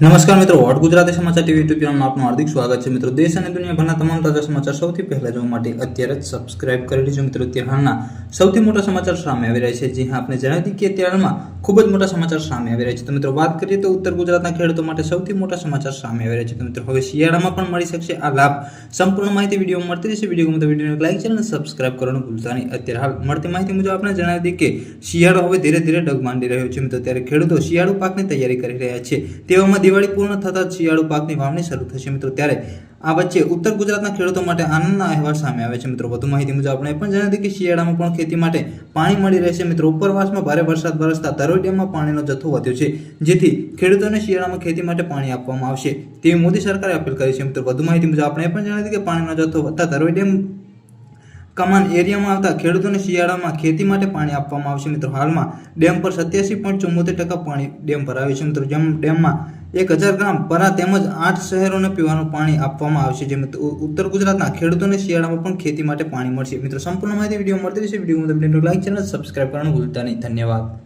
નમસ્કાર મિત્રો, વોટ ગુજરાતી સમાચાર ટીવી યુટ્યુબ ચેનલમાં આપનું હાર્દિક સ્વાગત છે. મિત્રો, દેશ અને દુનિયાભરના તમામ તાજા સમાચાર સૌથી પહેલા જોવા માટે અત્યારે જ સબસ્ક્રાઇબ કરી લેજો. મિત્રો, અત્યારે હાલના સૌથી મોટા સમાચાર સામે આવી રહ્યા છે. જે હા આપણે જણાવી દઈએ કે અત્યારમાં ખૂબ જ મોટા સમાચાર સામે આવી રહ્યા છે. તો મિત્રો, વાત કરીએ તો ઉત્તર ગુજરાતના ખેડૂતો માટે સૌથી મોટા સમાચાર સામે આવી રહ્યા છે. તો મિત્રો, હવે શિયાળામાં પણ મળી શકશે આ લાભ. સંપૂર્ણ માહિતી વીડિયો મળતી રહેશે. વીડિયો ગમે વિડીયોને લાઈક ચેનલ સબસ્ક્રાઇબ કરવાનું ભૂલતા નહીં. અત્યારે હાલ મળતી માહિતી મુજબ આપણે જણાવી દઈએ કે શિયાળો હવે ધીરે ધીરે ડગ માંડી રહ્યો છે. મિત્રો ત્યારે ખેડૂતો શિયાળુ પાકની તૈયારી કરી રહ્યા છે. તેવામાં દિવાળી પૂર્ણ થતાં શિયાળુ પાકની વાવણી શરૂ થશે. મિત્રો, ત્યારે આ વચ્ચે ઉત્તર ગુજરાતના ખેડૂતો માટે આનંદના અહેવાલ સામે આવે છે. મિત્રો, વધુ માહિતી મુજબ આપણે પણ જણાવી કે શિયાળામાં પણ ખેતી માટે પાણી મળી રહેશે. મિત્રો, ઉપરવાસમાં ભારે વરસાદ વરસતા તરોઈ ડેમમાં પાણીનો જથ્થો વધ્યો છે, જેથી ખેડૂતોને શિયાળામાં ખેતી માટે પાણી આપવામાં આવશે તેવી મોદી સરકારે અપીલ કરી છે. મિત્રો, વધુ માહિતી મુજબ આપણે પણ જણાવી કે પાણીનો જથ્થો વધતા તરોઈ ડેમ કમાન એરિયામાં આવતા ખેડૂતોને શિયાળામાં ખેતી માટે પાણી આપવામાં આવશે. મિત્રો, હાલમાં ડેમ પર સત્યાસી પોઈન્ટ ચુમ્મોતેર ટકા પાણી ડેમ ભરાયું છે. મિત્રો, જેમ ડેમમાં એક હજાર ગ્રામ પરા તેમજ આઠ શહેરોને પીવાનું પાણી આપવામાં આવશે જે મિત્રો ઉત્તર ગુજરાતના ખેડૂતોને શિયાળામાં પણ ખેતી માટે પાણી મળશે. મિત્રો, સંપૂર્ણ માહિતી વીડિયો મળતી રહેશે. વીડિયો લાઈક, ચેનલ સબસ્ક્રાઈબ કરવાનું ભૂલતા નહીં. ધન્યવાદ.